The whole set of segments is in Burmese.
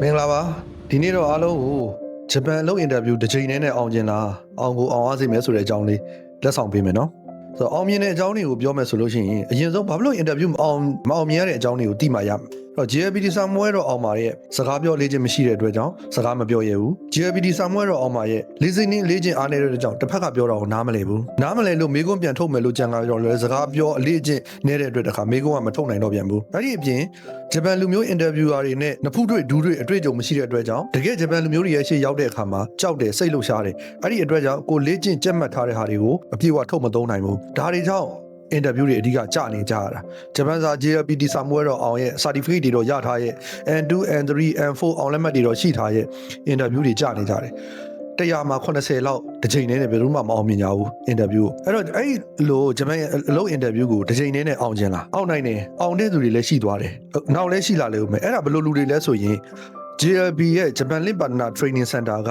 မင်္ဂလာပါဒီနေ့တော့အားလုံးကိုဂျပန်လုံးအင်တာဗျူးတစ်ချိန်နဲ့နဲ့အောင်ကျင်လားအောင်ကိုအောင်အားစေမယ်ဆိုတဲ့အကြောင်းလေးလက်ဆောင်ပေးမယ်နော်ဆိုတော့အောင်မြင်တဲ့အကြောင်းတွေကိုပြောမယ်ဆိုလို့ရှိရင်အရင်ဆုံးဘာဖြစ်လို့အင်တာဗျူးမအောင်မအောင်မြင်ရတဲ့အကြောင်းတွေကိုသိမှရမယ်အဲ့ တော့ JLPT ဆာမွဲတော့အောင်ပါရဲ့စကားပြောလေ့ကျင့်မရှိတဲ့အတွက်ကြောင့်စကားမပြောရဘူး JLPT ဆာမွဲတော့အောင်ပါရဲ့ listening လေ့ကျင့်အားနေတဲ့အတွက်ကြောင့်တစ်ဖက်ကပြောတာကိုနားမလည်ဘူးနားမလည်လို့မိကွန်းပြန်ထုတ်မယ်လို့ကြံကားပြောလဲစကားပြောအလေ့ကျင့်နေတဲ့အတွက်တခါမိကွန်းကမထုတ်နိုင်တော့ပြန်ဘူးအဲ့ဒီအပြင်ဂျပန်လူမျိုးအင်တာဗျူအာတွေနဲ့နဖူးတွေ့ဒူးတွေ့အတွေ့အကြုံမရှိတဲ့အတွက်ကြောင့်တကယ်ဂျပန်လူမျိုးတွေရဲ့ရှေ့ရောက်တဲ့အခါမှာကြောက်တယ်စိတ်လှုပ်ရှားတယ်အဲ့ဒီအတွက်ကြောင့်ကိုလေ့ကျင့်ကြက်မှတ်ထားတဲ့ဟာတွေကိုအပြည့်အဝထုတ်မသုံးနိုင်ဘူးဒါတွေကြောင့် အင်တာဗျူးတွေအဓိကကြာနေကြရတာဂျပန်စာ JLPT စာမွဲတော့အောင်ရဲ့ certificate တွေတော့ရထားရဲ့ N2 N3 N4 အောင်လက်မှတ်တွေတော့ရှိထားရဲ့အင်တာဗျူးတွေကြာနေကြတယ်တရားမှာ80လောက်တစ်ချိန်နဲ့ဘယ်သူမှမအောင်မြင်ကြဘူးအင်တာဗျူးအဲ့တော့အဲ့လိုဂျပန်ရဲ့အလုပ်အင်တာဗျူးကိုတစ်ချိန်နဲ့အောင်ကျင်လားအောင်နိုင်တယ်အောင်တဲ့သူတွေလည်းရှိသွားတယ်နောက်လည်းရှိလာလေဦးမယ်အဲ့ဒါဘယ်လိုလူတွေလဲဆိုရင် JLB ရဲ့ Japan Link Partner Training Center က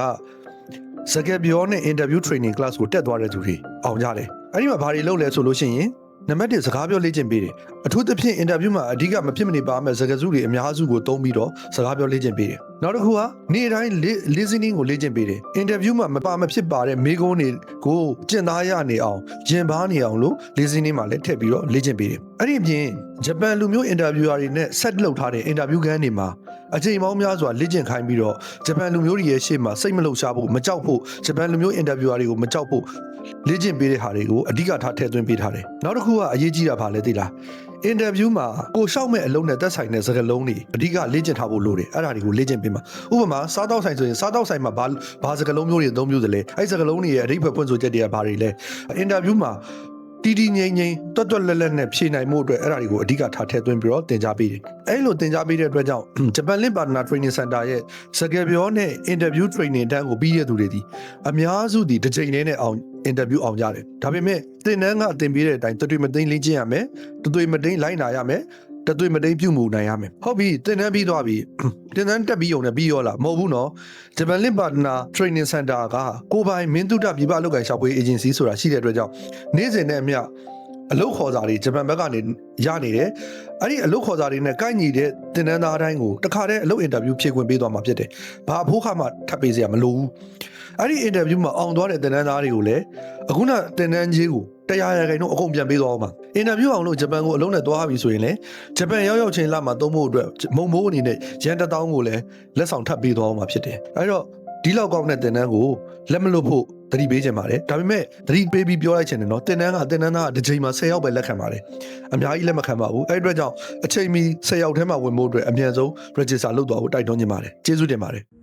စကားပြောနဲ့ interview training class ကိုတက်သွားတဲ့သူတွေအောင်ကြတယ်အဲ့ဒီမှာဘာတွေလုပ်လဲဆိုလို့ရှိရင် နံပါတ်1စကားပြောလေ့ကျင့်ပေးတယ်အထူးသဖြင့် interview မှာအဓိကမဖြစ်မနေပါမဲ့စကားစုတွေအများစုကိုသုံးပြီးတော့စကားပြောလေ့ကျင့်ပေးတယ်နောက်တစ်ခုကနေ့တိုင်း li- listening ကိုလေ့ကျင့်ပေးတယ် interview မှာမပါမဖြစ်ပါတဲ့မိကုန်းတွေကိုကျင့်သားရနေအောင်ရင်ပါနေအောင်လို့ listening မှာလည်းထည့်ပြီးတော့လေ့ကျင့်ပေးတယ် အဲ့ဒီအပြင်ဂျပန်လူမျိုး interviewer တွေနဲ့ set လုပ်ထားတဲ့ interview ခန်းတွေမှာအချိန်ပေါင်းများစွာလေ့ကျင့်ခိုင်းပြီးတော့ဂျပန်လူမျိုးတွေရဲ့ရှေ့မှာစိတ်မလှုပ်ရှားဖို့မကြောက်ဖို့ဂျပန်လူမျိုး interviewer တွေကိုမကြောက်ဖို့လေ့ကျင့်ပေးတဲ့ဟာတွေကိုအဓိကထားထည့်သွင်းပေးထားတယ်နောက်တစ်ခုကအရေးကြီးတာဘာလဲသိလားအင်တာဗျူးမှာကိုရှောက်မဲ့အလုံးနဲ့သက်ဆိုင်တဲ့စကားလုံးတွေအဓိကလေ့ကျင့်ထားဖို့လိုတယ်အဲ့ဒါတွေကိုလေ့ကျင့်ပေးမှာဥပမာစားတောက်ဆိုင်ဆိုရင်စားတောက်ဆိုင်မှာဘာဘာစကားလုံးမျိုးတွေအသုံးပြုသလဲအဲ့စကားလုံးတွေရဲ့အဓိပ္ပာယ်ဖွင့်ဆိုချက်တွေကဘာတွေလဲအင်တာဗျူးမှာ တီတီငိမ့်ငိမ့်တွတ်တွတ်လက်လက်နဲ့ဖြေနိုင်မှုအတွက်အဲ့ဒါတွေကိုအဓိကထားထည့်သွင်းပြီးတော့သင်ကြားပေးတယ်အဲ့လိုသင်ကြားပေးတဲ့အတွက်ကြောင့် Japan Link Partner Training Center ရဲ့စကားပြောနဲ့ interview training တန်းကိုပြီးရတဲ့သူတွေဒီအများစုဒီတစ်ချိန်တည်းနဲ့အောင် interview အောင်ကြတယ်ဒါပေမဲ့သင်တန်းကသင်ပေးတဲ့အတိုင်းတတွေ့မသိမ်းလေ့ကျင့်ရမယ်တတွေ့မသိမ်းလိုက်နာရမယ် တသွေးမတိန်ပြုမှုနိုင်ရမယ်ဟုတ်ပြီတင်တန်းပြီးသွားပြီတင်တန်းတက်ပြီးုံနဲ့ပြီးရောလားမဟုတ်ဘူးနော်ဂျပန်လင့်ပါတနာ training center ကကိုပိုင်မင်းတုဒပြည်ပအလုပ်ကိုင်ရှောက်ပွေး agency ဆိုတာရှိတဲ့အတွက်ကြောင့်နေ့စဉ်နဲ့အမျှအလုပ်ခေါ်စာတွေဂျပန်ဘက်ကနေရနေတယ်အဲ့ဒီအလုပ်ခေါ်စာတွေနဲ့ကိုက်ညီတဲ့တင်တန်းသားတိုင်းကိုတခါတည်းအလုပ်အင်တာဗျူးဖြေခွင့်ပေးသွားမှာဖြစ်တယ်ဘာအဖို့ခါမှထပ်ပေးစရာမလိုဘူးအဲ့ဒီအင်တာဗျူးမှာအောင်သွားတဲ့တင်တန်းသားတွေကိုလည်းအခုနတင်တန်းကြီးကိုတရားရခိုင်တော့အကုန်ပြန်ပေးသွားအောင်ပါ အင်တာဗျူးအောင်လို့ဂျပန်ကိုအလုံးနဲ့သွားပြီဆိုရင်လည်းဂျပန်ရောက်ရောက်ချင်းလာမှာသုံးဖို့အတွက်မုံမိုးအနေနဲ့ရန်တစ်တောင်းကိုလည်းလက်ဆောင်ထပ်ပေးသွားအောင်ပါဖြစ်တယ်အဲ့တော့ဒီလောက်ကောင်းတဲ့တင်တန်းကိုလက်မလွတ်ဖို့သတိပေးချင်ပါတယ်ဒါပေမဲ့သတိပေးပြီးပြောလိုက်ချင်တယ်နော်တင်တန်းကတင်တန်းသားတစ်ချိန်မှာ10ယောက်ပဲလက်ခံပါတယ်အများကြီးလက်မခံပါဘူးအဲ့ဒီအတွက်ကြောင့်အချိန်မီ10ယောက်ထဲမှာဝင်ဖို့အတွက်အမြန်ဆုံး register လုပ်သွားဖို့တိုက်တွန်းချင်ပါတယ်ကျေးဇူးတင်ပါတယ်